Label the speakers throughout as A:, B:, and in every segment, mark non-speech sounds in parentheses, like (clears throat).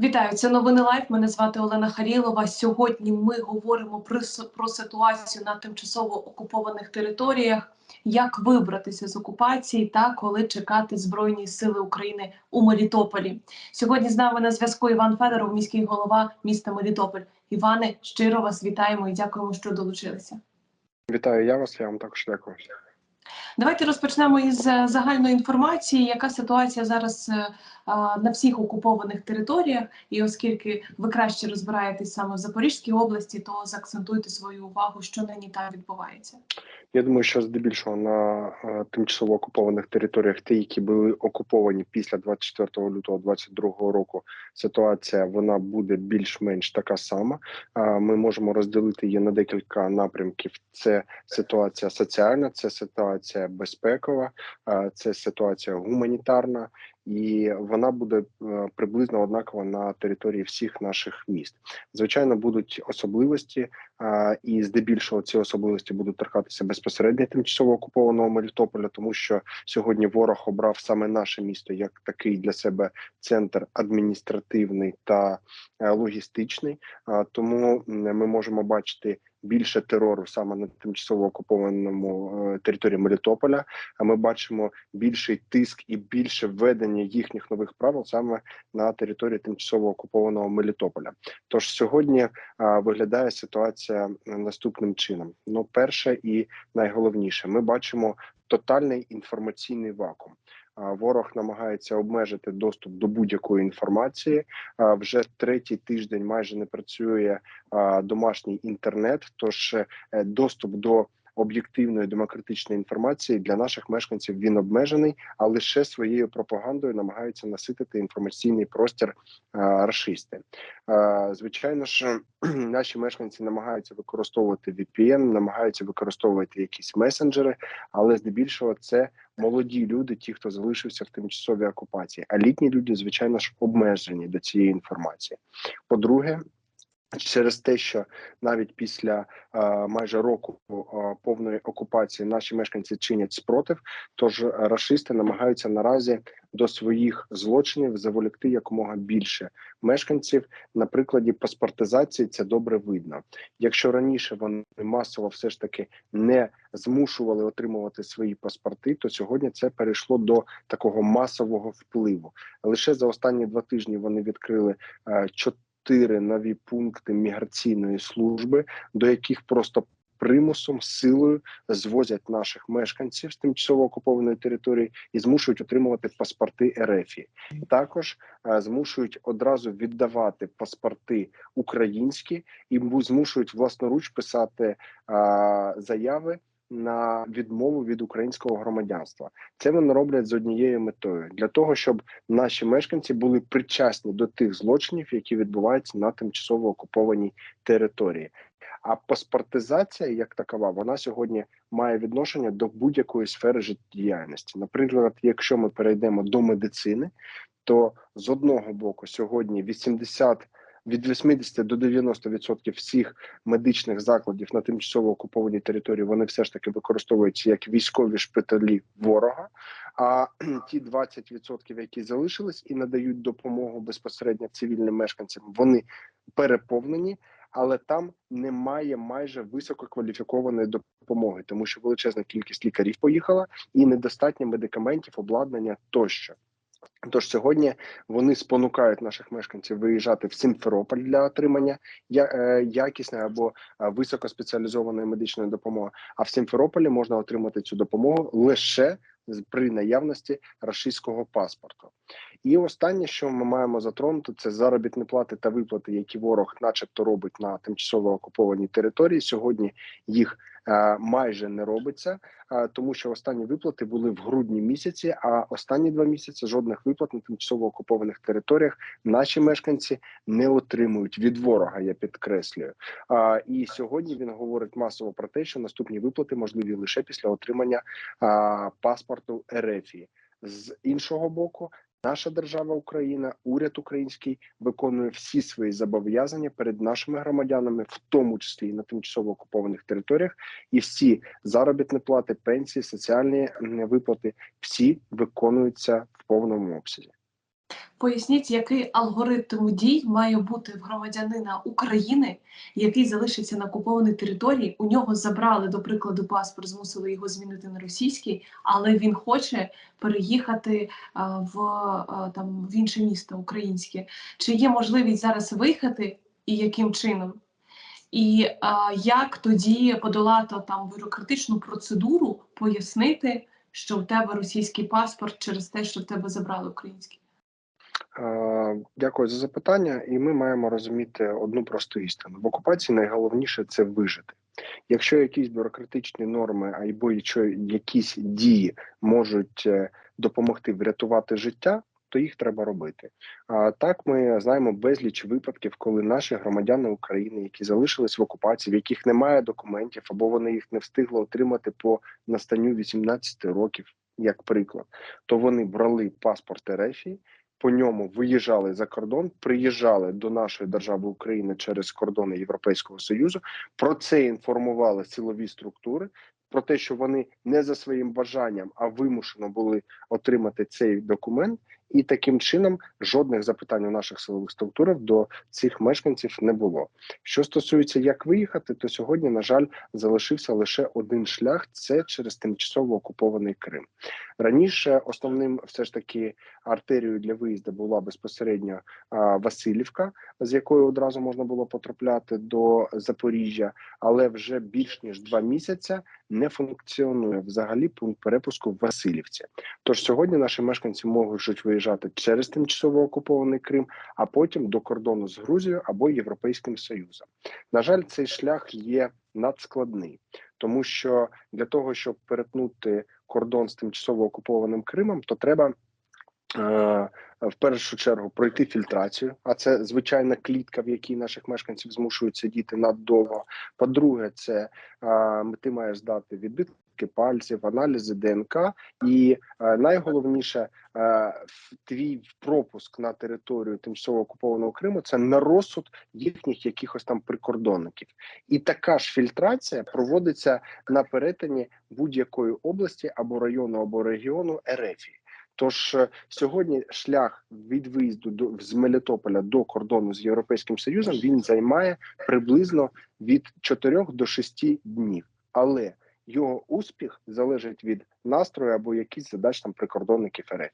A: Вітаю, це новини лайф. Мене звати Олена Харілова. Сьогодні ми говоримо про, про ситуацію на тимчасово окупованих територіях, як вибратися з окупації та коли чекати Збройні сили України у Мелітополі. Сьогодні з нами на зв'язку Іван Федоров, міський голова міста Мелітополь. Іване, щиро вас вітаємо і дякуємо, що долучилися.
B: Вітаю я вас, я вам також дякую.
A: Давайте розпочнемо із е, загальної інформації, яка ситуація зараз е, на всіх окупованих територіях. І оскільки ви краще розбираєтесь саме в Запорізькій області, то заакцентуйте свою увагу, що нині там відбувається.
B: Я думаю, що здебільшого на е, тимчасово окупованих територіях, ті, які були окуповані після 24 лютого 2022 року, ситуація вона буде більш-менш така сама. Ми можемо розділити її на декілька напрямків: це ситуація соціальна, це ситуація безпекова, це ситуація гуманітарна. І вона буде е, приблизно однакова на території всіх наших міст. Звичайно, будуть особливості, і здебільшого ці особливості будуть торкатися безпосередньо тимчасово окупованого Мелітополя, тому що сьогодні ворог обрав саме наше місто як такий для себе центр адміністративний та е, логістичний. А, Тому ми можемо бачити. Більше терору саме на тимчасово окупованому е, території Мелітополя. А ми бачимо більший тиск і більше введення їхніх нових правил саме на території тимчасово окупованого Мелітополя. Тож сьогодні а, виглядає ситуація наступним чином. Ну, перше і найголовніше, ми бачимо тотальний інформаційний вакуум. Ворог намагається обмежити доступ до будь-якої інформації. Вже третій тиждень майже не працює домашній інтернет. Тож е, доступ до об'єктивної демократичної інформації для наших мешканців він обмежений, а лише своєю пропагандою намагаються наситити інформаційний простір а, рашисти. Звичайно ж, (clears throat) наші мешканці намагаються використовувати VPN, намагаються використовувати якісь месенджери, але здебільшого це молоді люди, ті, хто залишився в тимчасовій окупації. А літні люди, звичайно ж, обмежені до цієї інформації. По-друге, через те, що навіть після е, майже року е, повної окупації наші мешканці чинять спротив, тож рашисти намагаються наразі до своїх злочинів заволікти якомога більше мешканців. На прикладі паспортизації це добре видно. Якщо раніше вони масово все ж таки не змушували отримувати свої паспорти, то сьогодні це перейшло до такого масового впливу. Лише за останні два тижні вони відкрили е, чотири нові пункти міграційної служби, до яких просто примусом силою звозять наших мешканців з тимчасово окупованої території і змушують отримувати паспорти РФ. Також е, змушують одразу віддавати паспорти українські і змушують власноруч писати е, заяви. На відмову від українського громадянства це вони роблять з однією метою для того, щоб наші мешканці були причасні до тих злочинів, які відбуваються на тимчасово окупованій території. А паспортизація, як такова, вона сьогодні має відношення до будь-якої сфери життєдіяльності. Наприклад, якщо ми перейдемо до медицини, то з одного боку сьогодні 80 від 80 до 90% всіх медичних закладів на тимчасово окупованій території вони все ж таки використовуються як військові шпиталі ворога. А (clears throat) ті 20%, які залишились і надають допомогу безпосередньо цивільним мешканцям, вони переповнені. Але там немає майже висококваліфікованої допомоги, тому що величезна кількість лікарів поїхала, і недостатньо медикаментів, обладнання тощо. Тож сьогодні вони спонукають наших мешканців виїжджати в Сімферополь для отримання е, якісної або е, високоспеціалізованої медичної допомоги. А в Сімферополі можна отримати цю допомогу лише при наявності рашистського паспорту. І останнє, що ми маємо затронути, це заробітні плати та виплати, які ворог, начебто, робить на тимчасово окупованій території. Сьогодні їх майже не робиться, е, тому що останні виплати були в грудні місяці. А останні два місяці жодних виплат на тимчасово окупованих територіях наші мешканці не отримують від ворога. Я підкреслюю. І сьогодні він говорить масово про те, що наступні виплати можливі лише після отримання паспорту РФ. З іншого боку, наша держава Україна, уряд український виконує всі свої зобов'язання перед нашими громадянами, в тому числі і на тимчасово окупованих територіях, і всі заробітні плати, пенсії, соціальні виплати всі виконуються в повному обсязі.
A: Поясніть, який алгоритм дій має бути в громадянина України, який залишиться на окупованій території. У нього забрали, до прикладу, паспорт, змусили його змінити на російський, але він хоче переїхати в там в інше місто українське. Чи є можливість зараз виїхати і яким чином? І а, як тоді подолати там бюрократичну процедуру, пояснити, що в тебе російський паспорт через те, що в тебе забрали український?
B: Дякую за запитання. І ми маємо розуміти одну просту істину: в окупації найголовніше це вижити. Якщо якісь бюрократичні норми або якісь дії можуть е, допомогти врятувати життя, то їх треба робити. А так ми знаємо безліч випадків, коли наші громадяни України, які залишились в окупації, в яких немає документів, або вони їх не встигли отримати по настанню 18 років, як приклад, то вони брали паспорт РФ, по ньому виїжджали за кордон, приїжджали до нашої держави України через кордони Європейського союзу. Про це інформували силові структури. Про те, що вони не за своїм бажанням, а вимушено були отримати цей документ, і таким чином жодних запитань у наших силових структурах до цих мешканців не було. Що стосується як виїхати, то сьогодні, на жаль, залишився лише один шлях: це через тимчасово окупований Крим. Раніше основним все ж таки артерією для виїзду була безпосередньо Васильівка, з якою одразу можна було потрапляти до Запоріжжя, але вже більш ніж два місяці не функціонує взагалі пункт перепуску в Васильівці. Тож сьогодні наші мешканці можуть виїжджати через тимчасово окупований Крим, а потім до кордону з Грузією або Європейським Союзом. На жаль, цей шлях є надскладний, тому що для того, щоб перетнути кордон з тимчасово окупованим Кримом, то треба. е, В першу чергу пройти фільтрацію, а це звичайна клітка, в якій наших мешканців змушують сидіти надовго. По-друге, це е, ти маєш здати відбитки пальців, аналізи ДНК, і е, найголовніше е, твій пропуск на територію тимчасово окупованого Криму це на розсуд їхніх якихось там прикордонників. І така ж фільтрація проводиться на перетині будь-якої області або району, або регіону РФ. Тож е, сьогодні шлях від виїзду до з Мелітополя до кордону з Європейським Союзом він займає приблизно від 4 до 6 днів, але його успіх залежить від настрою або якісь задач там прикордонників РФ.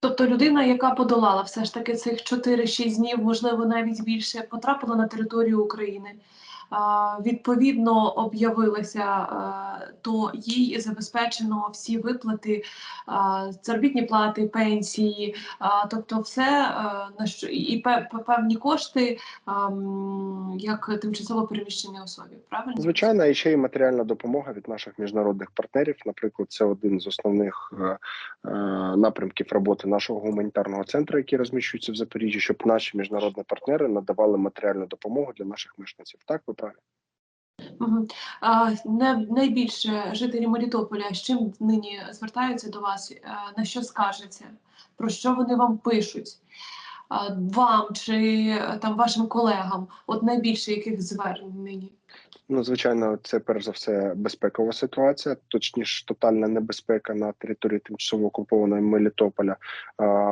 A: Тобто людина, яка подолала все ж таки цих 4-6 днів, можливо, навіть більше, потрапила на територію України, відповідно об'явилася, то їй забезпечено всі виплати, заробітні плати, пенсії, тобто все на що і пе- пе- певні кошти як тимчасово переміщеній особі. Правильно?
B: Звичайно, і ще й матеріальна допомога від наших міжнародних партнерів. Наприклад, це один з основних е, е, напрямків роботи нашого гуманітарного центру, який розміщується в Запоріжжі, щоб наші міжнародні партнери надавали матеріальну допомогу для наших мешканців. Так, ви
A: А, найбільше жителі Мелітополя з чим нині звертаються до вас, е, на що скажеться, про що вони вам пишуть, вам чи е, там вашим колегам, от найбільше яких звернень нині?
B: Ну, звичайно, це перш за все безпекова ситуація, точніше, тотальна небезпека на території тимчасово окупованої Мелітополя.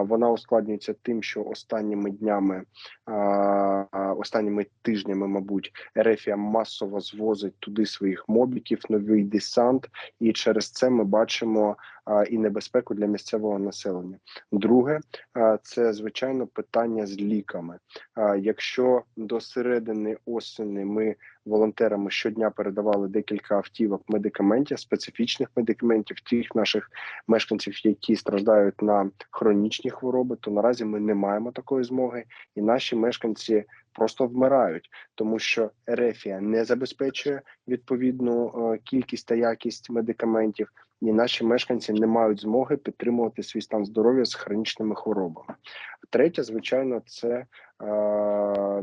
B: Вона ускладнюється тим, що останніми днями, останніми тижнями, мабуть, Ерефія масово звозить туди своїх мобіків, новий десант, і через це ми бачимо і небезпеку для місцевого населення. Друге, це звичайно питання з ліками. Якщо до середини осені ми волонтерами щодня передавали декілька автівок медикаментів, специфічних медикаментів тих наших мешканців, які страждають на хронічні хвороби, то наразі ми не маємо такої змоги, і наші мешканці просто вмирають, тому що Ерефія не забезпечує відповідну е, кількість та якість медикаментів, і наші мешканці не мають змоги підтримувати свій стан здоров'я з хронічними хворобами. Третє, звичайно, це е,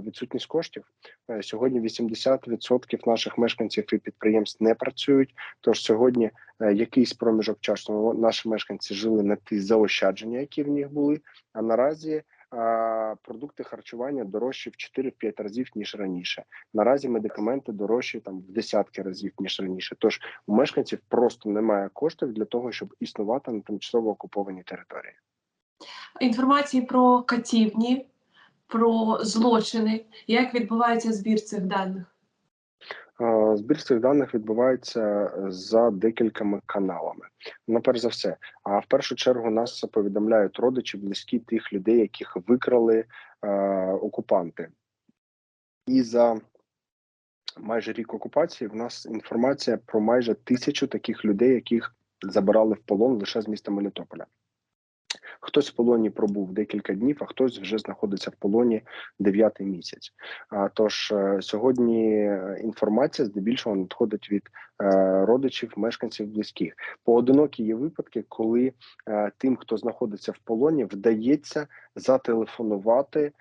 B: відсутність коштів. Е, Сьогодні 80% наших мешканців і підприємств не працюють. Тож сьогодні е, якийсь проміжок часу наші мешканці жили на ті заощадження, які в них були. А наразі продукти харчування дорожчі в 4-5 разів ніж раніше. Наразі медикаменти дорожчі там в десятки разів ніж раніше. Тож у мешканців просто немає коштів для того, щоб існувати на тимчасово окупованій території.
A: Інформації про катівні, про злочини, як відбувається збір цих даних?
B: Збір цих даних відбувається за декількома каналами. Ну, перш за все, а в першу чергу нас повідомляють родичі, близькі тих людей, яких викрали е, окупанти. І за майже рік окупації в нас інформація про майже тисячу таких людей, яких забирали в полон лише з міста Мелітополя. Хтось в полоні пробув декілька днів, а хтось вже знаходиться в полоні дев'ятий місяць. А тож е, сьогодні е, інформація здебільшого надходить від е, родичів, мешканців близьких. Поодинокі є випадки, коли тим, хто знаходиться в полоні, вдається зателефонувати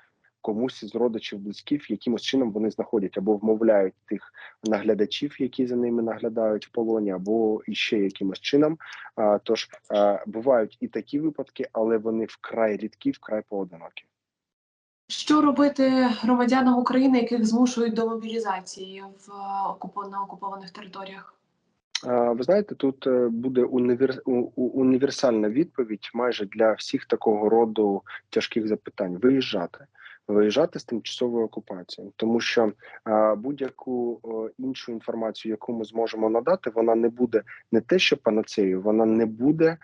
B: комусь із родичів близьких, якимось чином вони знаходять або вмовляють тих наглядачів, які за ними наглядають в полоні, або іще якимось чином. А, тож е, бувають і такі випадки, але вони вкрай рідкі, вкрай поодинокі.
A: Що робити громадянам України, яких змушують до мобілізації в е, на окупованих територіях?
B: Ви знаєте, тут е, буде універ... універсальна відповідь майже для всіх такого роду тяжких запитань: виїжджати. Виїжджати з тимчасової окупації, тому що будь-яку іншу інформацію, яку ми зможемо надати, вона не буде не те, що панацею, вона не буде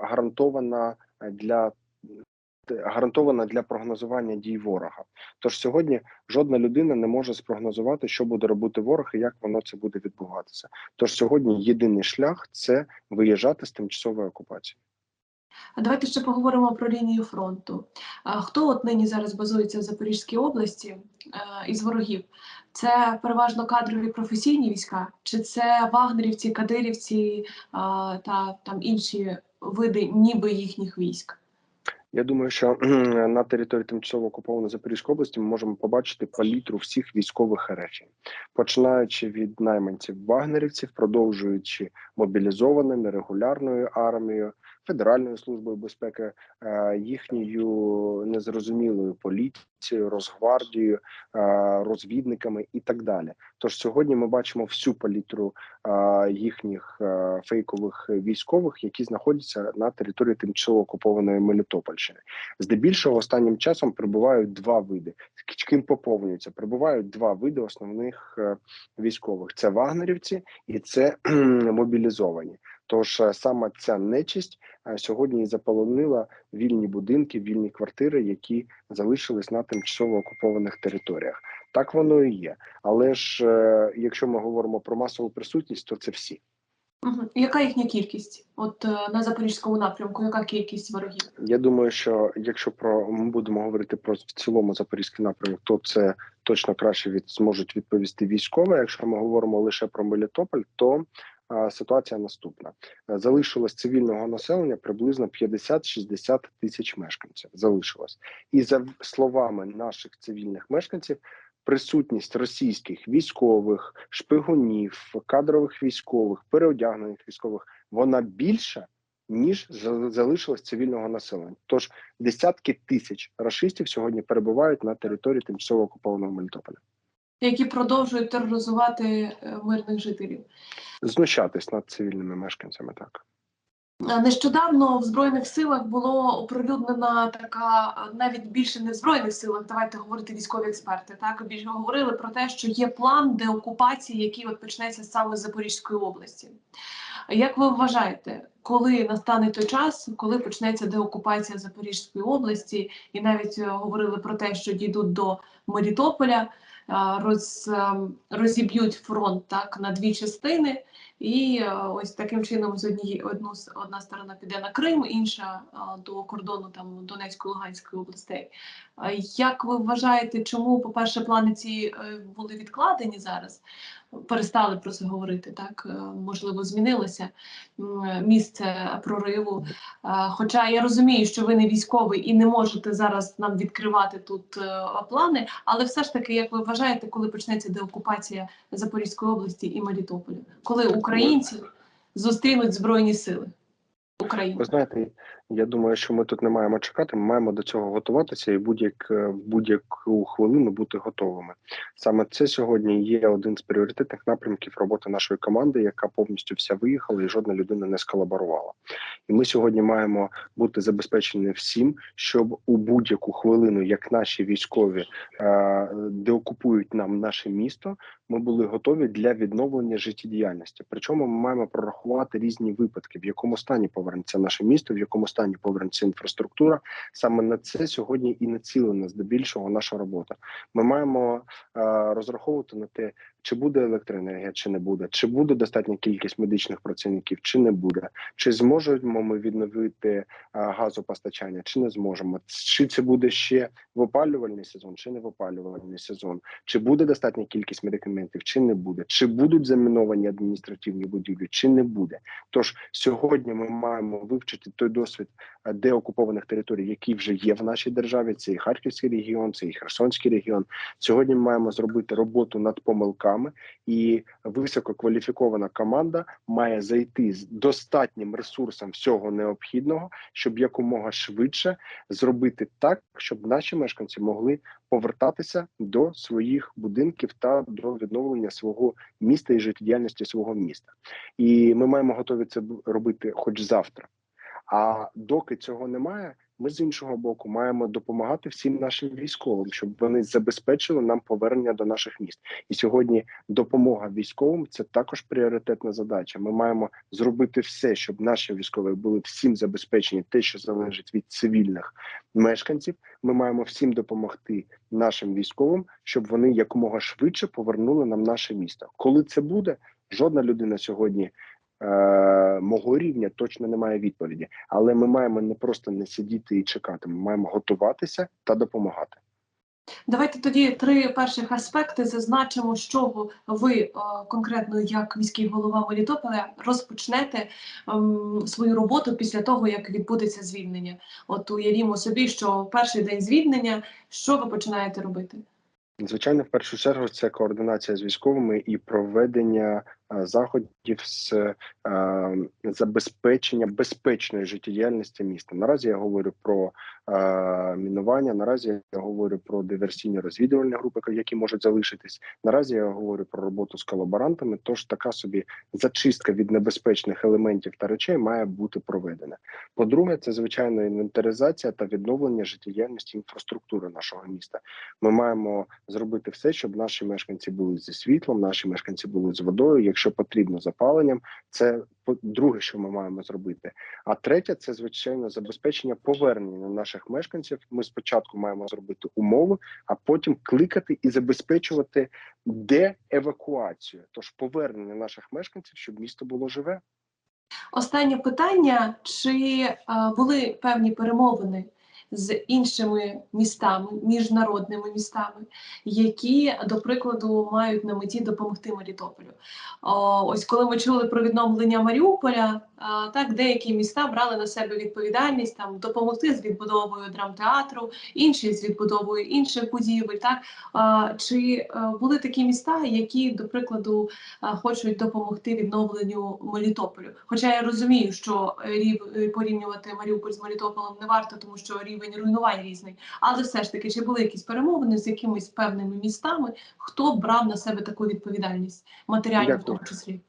B: гарантована для гарантована для прогнозування дій ворога. Тож сьогодні жодна людина не може спрогнозувати, що буде робити ворог і як воно це буде відбуватися. Тож сьогодні єдиний шлях це виїжджати з тимчасової окупації.
A: Давайте ще поговоримо про лінію фронту. Хто от нині зараз базується в Запорізькій області е, із ворогів? Це переважно кадрові професійні війська, чи це вагнерівці, кадирівці та там інші види, ніби їхніх військ?
B: Я думаю, що на території тимчасово окупованої Запорізької області ми можемо побачити палітру всіх військових РФ, починаючи від найманців вагнерівців, продовжуючи мобілізованими регулярною армією, Федеральною службою безпеки, е, їхньою незрозумілою поліцією, Росгвардією, е, розвідниками і так далі. Тож сьогодні ми бачимо всю палітру е, їхніх фейкових військових, які знаходяться на території тимчасово окупованої Мелітопольщини. Здебільшого останнім часом прибувають два види. Ким поповнюються? Прибувають два види основних е, військових: це вагнерівці і це мобілізовані. Тож е, саме ця нечисть е, сьогодні заполонила вільні будинки, вільні квартири, які залишились на тимчасово окупованих територіях. Так воно і є. Але ж якщо ми говоримо про масову присутність, то це всі.
A: Яка їхня кількість? От е, на запорізькому напрямку, яка кількість ворогів?
B: Я думаю, що якщо про ми будемо говорити про в цілому запорізький напрямок, то це точно краще від зможуть відповісти військові. Якщо ми говоримо лише про Мелітополь, то а, ситуація наступна: Е, залишилось цивільного населення приблизно 50-60 тисяч мешканців. Залишилось, і за словами наших цивільних мешканців. Присутність російських військових, шпигунів, кадрових військових, переодягнених військових вона більша ніж за- залишилось цивільного населення. Тож десятки тисяч рашистів сьогодні перебувають на території тимчасово окупованого Мелітополя.
A: Які продовжують тероризувати е, мирних жителів?
B: Знущатись над цивільними мешканцями. Так
A: Нещодавно в збройних силах було оприлюднена така навіть більше не в збройних силах. Давайте говорити військові експерти. Так більше говорили про те, що є план деокупації, який от почнеться саме з Запорізької області. Як ви вважаєте, коли настане той час, коли почнеться деокупація Запорізької області, і навіть е, говорили про те, що дійдуть до Мелітополя, роз, ем, розіб'ють фронт так на дві частини, і е, ось таким чином з однієї одну одна сторона піде на Крим, інша е, до кордону там Донецької Луганської областей. Е, Як ви вважаєте, чому, по-перше, плани ці е, були відкладені зараз? Перестали про це говорити, так Е, можливо, змінилося місце прориву. Е, Хоча я розумію, що ви не військовий і не можете зараз нам відкривати тут е, плани, але все ж таки, як ви вважаєте, коли почнеться деокупація Запорізької області і Мелітополя, коли українці зустрінуть збройні сили України?
B: ви знаєте, Я думаю, що ми тут не маємо чекати. Ми маємо до цього готуватися і будь-як в будь-яку хвилину бути готовими. Саме це сьогодні є один з пріоритетних напрямків роботи нашої команди, яка повністю вся виїхала і жодна людина не сколаборувала. І ми сьогодні маємо бути забезпечені всім, щоб у будь-яку хвилину, як наші військові е, деокупують нам наше місто, ми були готові для відновлення життєдіяльності. Причому ми маємо прорахувати різні випадки, в якому стані повернеться наше місто, в якому стані повернеться інфраструктура. Саме на це сьогодні і націлена здебільшого наша робота. Ми маємо е, розраховувати на те, чи буде електроенергія, чи не буде, чи буде достатня кількість медичних працівників, чи не буде, чи зможемо ми відновити газопостачання, чи не зможемо, чи це буде ще в опалювальний сезон, чи не в опалювальний сезон, чи буде достатня кількість медикаментів, чи не буде, чи будуть заміновані адміністративні будівлі, чи не буде. Тож сьогодні ми маємо вивчити той досвід деокупованих територій, які вже є в нашій державі. Це і Харківський регіон, це і Херсонський регіон. Сьогодні ми маємо зробити роботу над помилками, і висококваліфікована команда має зайти з достатнім ресурсом всього необхідного, щоб якомога швидше зробити так, щоб наші мешканці могли повертатися до своїх будинків та до відновлення свого міста і життєдіяльності свого міста. І ми маємо готові це робити, хоч завтра. А доки цього немає, ми з іншого боку маємо допомагати всім нашим військовим, щоб вони забезпечили нам повернення до наших міст. І сьогодні допомога військовим це також пріоритетна задача. Ми маємо зробити все, щоб наші військові були всім забезпечені, те, що залежить від цивільних мешканців. Ми маємо всім допомогти нашим військовим, щоб вони якомога швидше повернули нам наше місто. Коли це буде, жодна людина сьогодні. Е, Мого рівня точно немає відповіді, але ми маємо не просто не сидіти і чекати. Ми маємо готуватися та допомагати.
A: Давайте тоді три перших аспекти зазначимо, з чого ви е, конкретно як міський голова Мелітополя розпочнете ем, свою роботу після того, як відбудеться звільнення. От уявімо собі, що перший день звільнення, що ви починаєте робити?
B: Звичайно, в першу чергу це координація з військовими і проведення заходів з е, забезпечення безпечної життєдіяльності міста. Наразі я говорю про е, мінування. Наразі я говорю про диверсійні розвідувальні групи, які можуть залишитись. Наразі я говорю про роботу з колаборантами. Тож така собі зачистка від небезпечних елементів та речей має бути проведена. По-друге, це звичайно інвентаризація та відновлення життєдіяльності інфраструктури нашого міста. Ми маємо зробити все, щоб наші мешканці були зі світлом, наші мешканці були з водою, якщо потрібно запаленням. Це друге, що ми маємо зробити. А третє, це звичайно забезпечення повернення наших мешканців. Ми спочатку маємо зробити умови, а потім кликати і забезпечувати деевакуацію, тож повернення наших мешканців, щоб місто було живе.
A: Останнє питання: чи е, були певні перемовини з іншими містами, міжнародними містами, які, до прикладу, мають на меті допомогти Мелітополю? Ось коли ми чули про відновлення Маріуполя, так деякі міста брали на себе відповідальність там допомогти з відбудовою драмтеатру, інші з відбудовою інших будівель. Так чи е, були такі міста, які, до прикладу, хочуть допомогти відновленню Мелітополю. Хоча я розумію, що е, рів е, порівнювати Маріуполь з Мелітополем не варто, тому що рівень руйнувань різний. Але все ж таки, чи були якісь перемовини з якимись певними містами, хто брав на себе таку відповідальність, матеріальну в тому числі?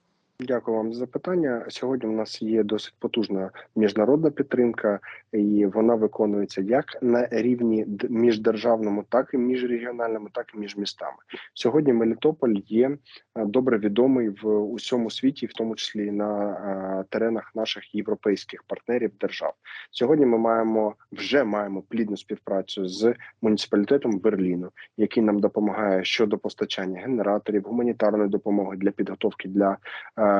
B: Дякую вам за запитання. Сьогодні у нас є досить потужна міжнародна підтримка, і вона виконується як на рівні міждержавному, так і міжрегіональному, так і між містами. Сьогодні Мелітополь є е, добре відомий в усьому світі, в тому числі на е, теренах наших європейських партнерів держав. Сьогодні ми маємо вже маємо плідну співпрацю з муніципалітетом Берліну, який нам допомагає щодо постачання генераторів, гуманітарної допомоги для підготовки для е,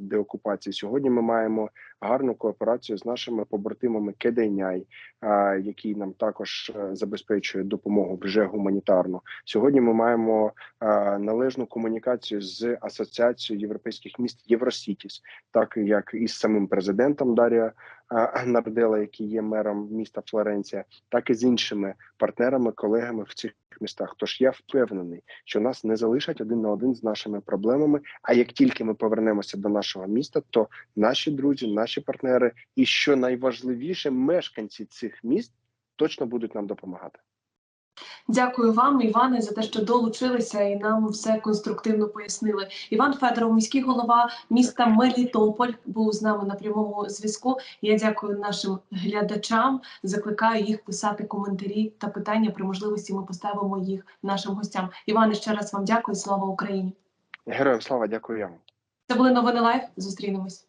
B: деокупації. Сьогодні ми маємо гарну кооперацію з нашими побратимами Кеденяй, який нам також е, забезпечує допомогу вже гуманітарну. Сьогодні ми маємо е, належну комунікацію з асоціацією європейських міст Євросітіс, так як і з самим президентом Дарія е, Нардела, який є мером міста Флоренція, так і з іншими партнерами, колегами в цих містах. Тож я впевнений, що нас не залишать один на один з нашими проблемами. А як тільки ми повернемося до нашого міста, то наші друзі, наші партнери, і що найважливіше, мешканці цих міст точно будуть нам допомагати.
A: Дякую вам, Іване, за те, що долучилися і нам все конструктивно пояснили. Іван Федоров, міський голова міста Мелітополь, був з нами на прямому зв'язку. Я дякую нашим глядачам. Закликаю їх писати коментарі та питання. При можливості ми поставимо їх нашим гостям. Іване, ще раз вам дякую. Слава Україні!
B: Героям слава, дякую вам.
A: Це були новини лайф. Зустрінемось.